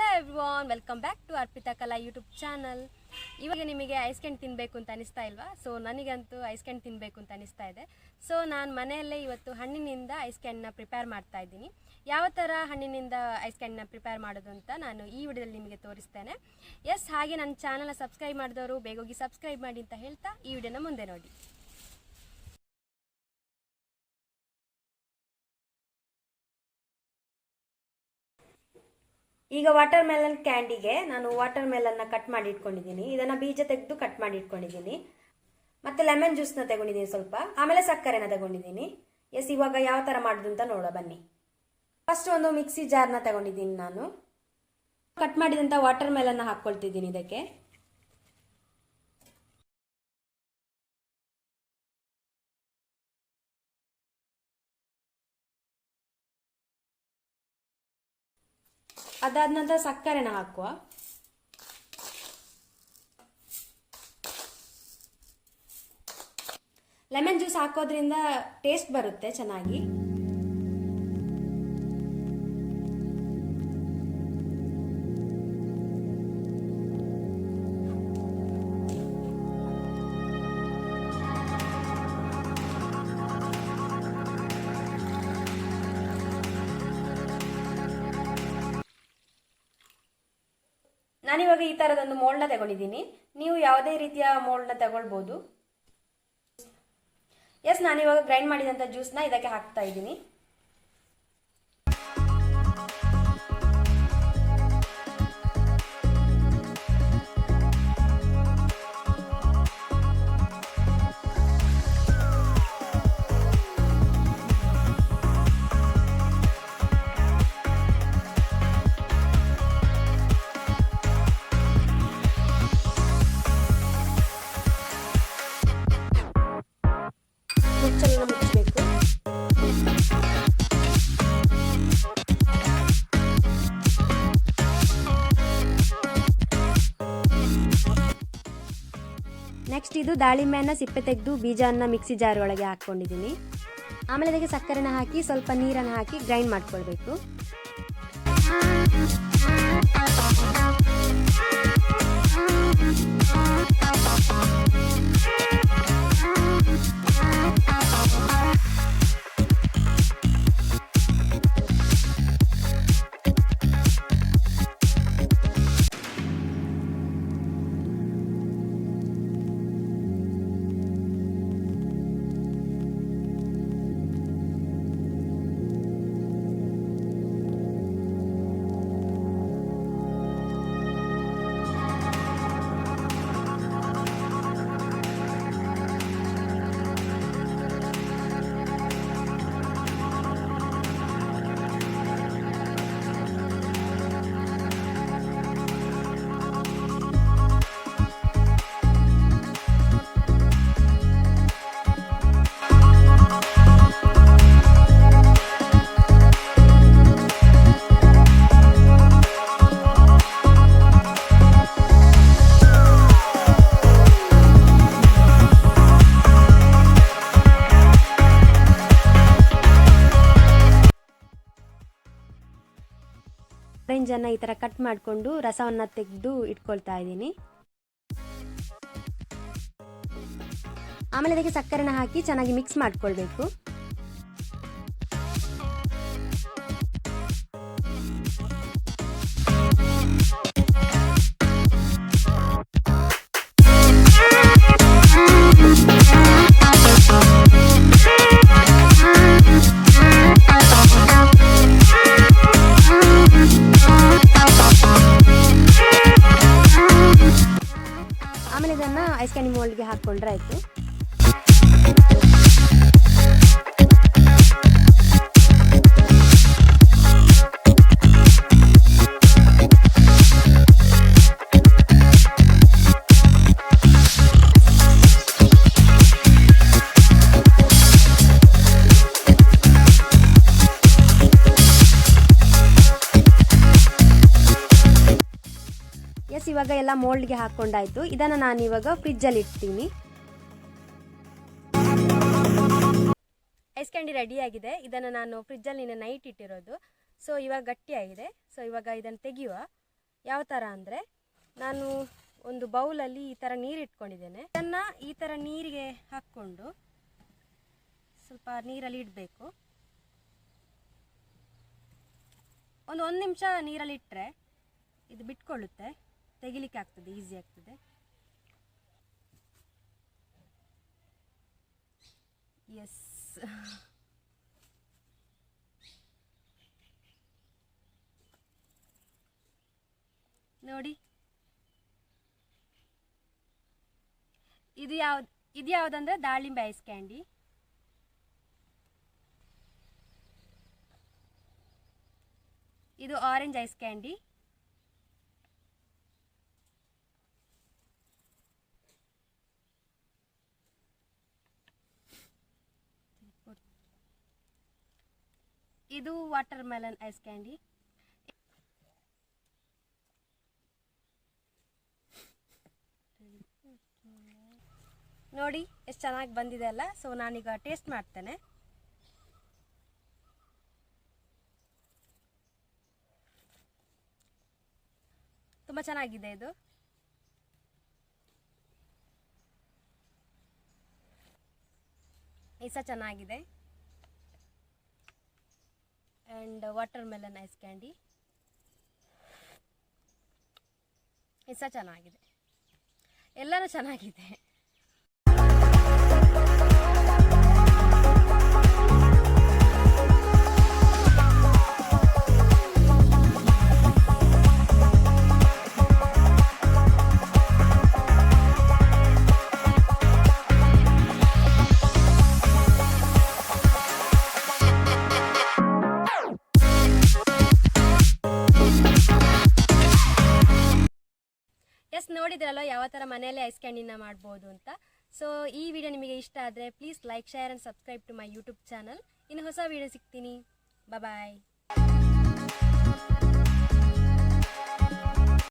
Hello everyone, welcome back to Arpita Kala YouTube channel. ಇವಾಗ ನಿಮಗೆ ice ಕ್ಯಾಂಡ್ ತಿನ್ನಬೇಕು ಅಂತ ಅನಿಸ್ತಾ ಇಲ್ವಾ? ಸೊ ನನಗಂತೂ ಐಸ್ ಕ್ಯಾಂಡ್ ತಿನ್ನಬೇಕು ಅಂತ ಅನಿಸ್ತಾ ಇದೆ. ಸೊ ನಾನು ಮನೆಯಲ್ಲೇ ಇವತ್ತು ಹಣ್ಣಿನಿಂದ ಐಸ್ ಕ್ಯಾಂಡ್ನ ಪ್ರಿಪೇರ್ ಮಾಡ್ತಾ ಇದ್ದೀನಿ. ಯಾವ ಥರ ಹಣ್ಣಿನಿಂದ ಐಸ್ ಕ್ಯಾಂಡ್ನ ಪ್ರಿಪೇರ್ ಮಾಡೋದು ಅಂತ ನಾನು ಈ ವಿಡಿಯೋದಲ್ಲಿ ನಿಮಗೆ ತೋರಿಸ್ತೇನೆ. ಎಸ್ ಹಾಗೆ ನನ್ನ ಚಾನಲ್ನ ಸಬ್ಸ್ಕ್ರೈಬ್ ಮಾಡಿದವರು ಬೇಗೋಗಿ ಸಬ್ಸ್ಕ್ರೈಬ್ ಮಾಡಿ ಅಂತ ಹೇಳ್ತಾ ಈ ವಿಡಿಯೋನ ಮುಂದೆ ನೋಡಿ. ಈಗ ವಾಟರ್ ಮೆಲನ್ ಕ್ಯಾಂಡಿಗೆ ನಾನು ವಾಟರ್ ಮೆಲನ್ನ ಕಟ್ ಮಾಡಿ ಇಟ್ಕೊಂಡಿದ್ದೀನಿ. ಇದನ್ನು ಬೀಜ ತೆಗೆದು ಕಟ್ ಮಾಡಿ ಇಟ್ಕೊಂಡಿದ್ದೀನಿ. ಮತ್ತು ಲೆಮನ್ ಜ್ಯೂಸ್ನ ತಗೊಂಡಿದ್ದೀನಿ ಸ್ವಲ್ಪ. ಆಮೇಲೆ ಸಕ್ಕರೆನ ತಗೊಂಡಿದ್ದೀನಿ. ಎಸ್ ಇವಾಗ ಯಾವ ಥರ ಮಾಡೋದು ಅಂತ ನೋಡೋ, ಬನ್ನಿ. ಫಸ್ಟ್ ಒಂದು ಮಿಕ್ಸಿ ಜಾರ್ನ ತಗೊಂಡಿದ್ದೀನಿ ನಾನು. ಕಟ್ ಮಾಡಿದಂಥ ವಾಟರ್ ಮೆಲನ್ನ ಹಾಕ್ಕೊಳ್ತಿದ್ದೀನಿ ಇದಕ್ಕೆ. ಅದಾದ ನಂತರ ಸಕ್ಕರೆನ ಹಾಕುವ. ಲೆಮನ್ ಜ್ಯೂಸ್ ಹಾಕೋದ್ರಿಂದ ಟೇಸ್ಟ್ ಬರುತ್ತೆ ಚೆನ್ನಾಗಿ. ನಾನಿವಾಗ ಈ ಥರದೊಂದು ಮೋಲ್ಡ್ನ ತಗೊಂಡಿದ್ದೀನಿ. ನೀವು ಯಾವುದೇ ರೀತಿಯ ಮೋಲ್ಡ್ನ ತಗೊಳ್ಬೋದು. ಎಸ್ ನಾನಿವಾಗ ಗ್ರೈಂಡ್ ಮಾಡಿದಂಥ ಜ್ಯೂಸ್ನ ಇದಕ್ಕೆ ಹಾಕ್ತಾ ಇದ್ದೀನಿ. ನೆಕ್ಸ್ಟ್ ಇದು ದಾಳಿಂಬೆಯನ್ನು ಸಿಪ್ಪೆ ತೆಗೆದು ಬೀಜವನ್ನು ಮಿಕ್ಸಿ ಜಾರ್ ಒಳಗೆ ಹಾಕ್ಕೊಂಡಿದ್ದೀನಿ. ಆಮೇಲೆ ಅದಕ್ಕೆ ಸಕ್ಕರೆನ ಹಾಕಿ ಸ್ವಲ್ಪ ನೀರನ್ನು ಹಾಕಿ ಗ್ರೈಂಡ್ ಮಾಡ್ಕೊಳ್ಬೇಕು. ಆರೆಂಜನ್ನು ಈ ಥರ ಕಟ್ ಮಾಡಿಕೊಂಡು ರಸವನ್ನು ತೆಗೆದು ಇಟ್ಕೊಳ್ತಾ ಇದ್ದೀನಿ. ಆಮೇಲೆ ಅದಕ್ಕೆ ಸಕ್ಕರೆನ ಹಾಕಿ ಚೆನ್ನಾಗಿ ಮಿಕ್ಸ್ ಮಾಡ್ಕೊಳ್ಬೇಕು. ಆಮೇಲೆ ಇದನ್ನು ಐಸ್ ಕ್ಯಾಂಡಿ ಮೋಲ್ಡ್ಗೆ ಹಾಕ್ಕೊಂಡ್ರೆ ಆಯಿತು. ಎಸ್ ಇವಾಗ ಎಲ್ಲ ಮೋಲ್ಡ್ಗೆ ಹಾಕ್ಕೊಂಡಾಯಿತು ಇದನ್ನು ನಾನು ಇವಾಗ ಫ್ರಿಜ್ಜಲ್ಲಿ ಇಡ್ತೀನಿ. ಐಸ್ ಕ್ಯಾಂಡಿ ರೆಡಿಯಾಗಿದೆ ಇದನ್ನು ನಾನು ಫ್ರಿಜ್ಜಲ್ಲಿ ನಿನ್ನೆ ನೈಟ್ ಇಟ್ಟಿರೋದು. ಸೊ ಇವಾಗ ಗಟ್ಟಿಯಾಗಿದೆ ಸೊ ಇವಾಗ ಇದನ್ನು ತೆಗೆಯುವ. ಯಾವ ಥರ ಅಂದರೆ, ನಾನು ಒಂದು ಬೌಲಲ್ಲಿ ಈ ಥರ ನೀರು ಇಟ್ಕೊಂಡಿದ್ದೇನೆ. ಇದನ್ನು ಈ ಥರ ನೀರಿಗೆ ಹಾಕ್ಕೊಂಡು ಸ್ವಲ್ಪ ನೀರಲ್ಲಿ ಇಡಬೇಕು. ಒಂದು ಒಂದು ನಿಮಿಷ ನೀರಲ್ಲಿ ಇಟ್ಟರೆ ಇದು ಬಿಟ್ಕೊಳ್ಳುತ್ತೆ. ತೆಗಿಲಿಕ್ಕೆ ಆಗ್ತದೆ ಈಸಿ ಆಗ್ತದೆ. ಎಸ್ ನೋಡಿ. ಇದು ಯಾವ್ದು, ಇದು ಯಾವುದಂದ್ರೆ ದಾಳಿಂಬೆ ಐಸ್ ಕ್ಯಾಂಡಿ. ಇದು ಆರೆಂಜ್ ಐಸ್ ಕ್ಯಾಂಡಿ. ಇದು ವಾಟರ್ ಮೆಲನ್ ಐಸ್ ಕ್ಯಾಂಡಿ ನೋಡಿ, ಎಷ್ಟು ಚೆನ್ನಾಗಿ ಬಂದಿದೆ ಅಲ್ಲ? ಸೊ ನಾನೀಗ ಟೇಸ್ಟ್ ಮಾಡ್ತೇನೆ. ತುಂಬ ಚೆನ್ನಾಗಿದೆ ಇದು. ಇದು ಸಹ ಚೆನ್ನಾಗಿದೆ. And watermelon ice candy ಇದು ಚೆನ್ನಾಗಿದೆ. ಎಲ್ಲನೂ ಚೆನ್ನಾಗಿದೆ. ನೋಡಿದ್ರಲ್ಲ ಯಾವ ಥರ ಮನೆಯಲ್ಲೇ ಐಸ್ ಕ್ಯಾಂಡಿನ ಮಾಡ್ಬೋದು ಅಂತ. ಸೊ ಈ ವಿಡಿಯೋ ನಿಮಗೆ ಇಷ್ಟ ಆದರೆ please like share and subscribe to my YouTube channel ಇನ್ನು ಹೊಸ ವಿಡಿಯೋ ಸಿಗ್ತೀನಿ. ಬಾಯ್